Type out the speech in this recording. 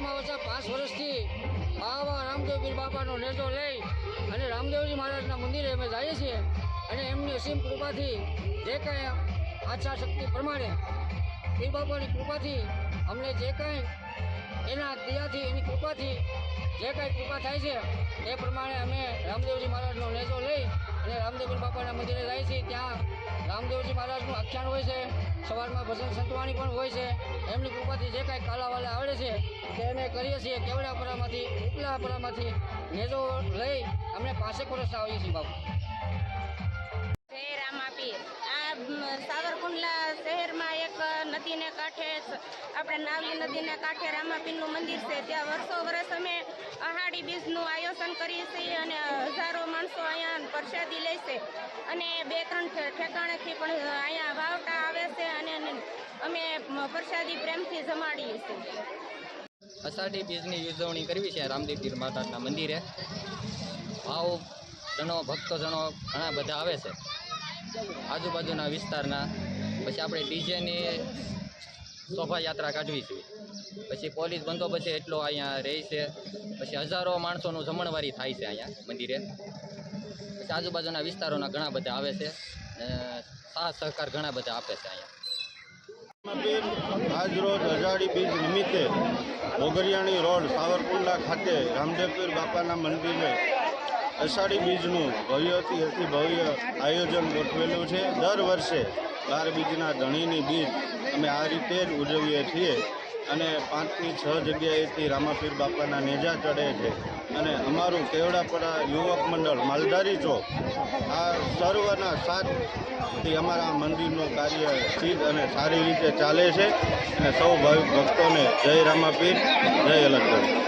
ઓછામાં ઓછા પાંચ વર્ષથી બાવા રામદેવ પીર બાપાનો નેટો લઈ અને રામદેવજી મહારાજના મંદિરે અમે જઈએ છીએ અને એમની અસીમ કૃપાથી જે કાંઈ આછા શક્તિ પ્રમાણે પીર બાપાની કૃપાથી અમને જે કાંઈ એના દિયાથી, એની કૃપાથી જે કાંઈ કૃપા થાય છે એ પ્રમાણે અમે રામદેવજી મહારાજનો નેજો લઈ અને રામદેવજી બાપાના મંદિરે જાય છીએ. ત્યાં રામદેવજી મહારાજનું આખ્યાન હોય છે, સવારમાં ભજન સંતવાણી પણ હોય છે, એમની કૃપાથી જે કાંઈ કાલાવાલે આવડે છે, તે અમે કરીએ છીએ કેવડાપરામાંથી ઉપલાપરામાંથી નેજો લઈ અમે પાસે વર્ષ આવીએ છીએ બાપુ. આ સાવરકુંડલા શહેરમાં એક નદીને કાંઠે આપણે નાવલી નદીને કાંઠે રામાપીરનું મંદિર છે. ત્યાં વર્ષો વર્ષ અમે અહાડી બીજનું આયોજન કરીએ છીએ અને હજારો માણસો અહીંયા પ્રસાદી લે છે. અને બે, ત્રણ ઠેકાણેથી પણ અહીંયા વાવટા આવે છે અને અમે પ્રસાદી પ્રેમથી જમાડીએ છીએ. અષાઢી બીજની ઉજવણી કરવી છે રામદેવગીર માતાના મંદિરે. ભાવ જણો ભક્તજનો ઘણા બધા આવે છે. આજુબાજુના વિસ્તારના, પછી આપણે ડીજેની શોભાયાત્રા કાઢવી છે. પછી પોલીસ બંદોબસ્ત એટલો અહીંયા રહે છે. પછી હજારો માણસોનું જમણવારી થાય છે અહીંયા મંદિરે. પછી આજુબાજુના વિસ્તારોના ઘણા બધા આવે છે. સાથ સહકાર ઘણા બધા આપે છે અહીંયા. આજરોજ અજાડી બીજ નિમિત્તે ઓગરિયાણી રોડ સાવરકુંડલા ખાતે રામદેવપીર બાપાના મંદિરે અષાઢી બીજનું ભવ્યથી અતિ ભવ્ય આયોજન ગોઠવેલું છે. દર વર્ષે બાર બીજના ધણીની બીજ અમે આ રીતે જ ઉજવીએ છીએ અને પાંચથી છ જગ્યાએથી રામાપીર બાપાના નેજા ચડે છે. અને અમારું કેવડાપરા યુવક મંડળ, માલધારી ચોક, આ સર્વના સાથથી અમારા મંદિરનું કાર્ય સિદ્ધ અને સારી રીતે ચાલે છે. અને સૌ ભક્તોને જય રામાપીર, જય અલગગઢ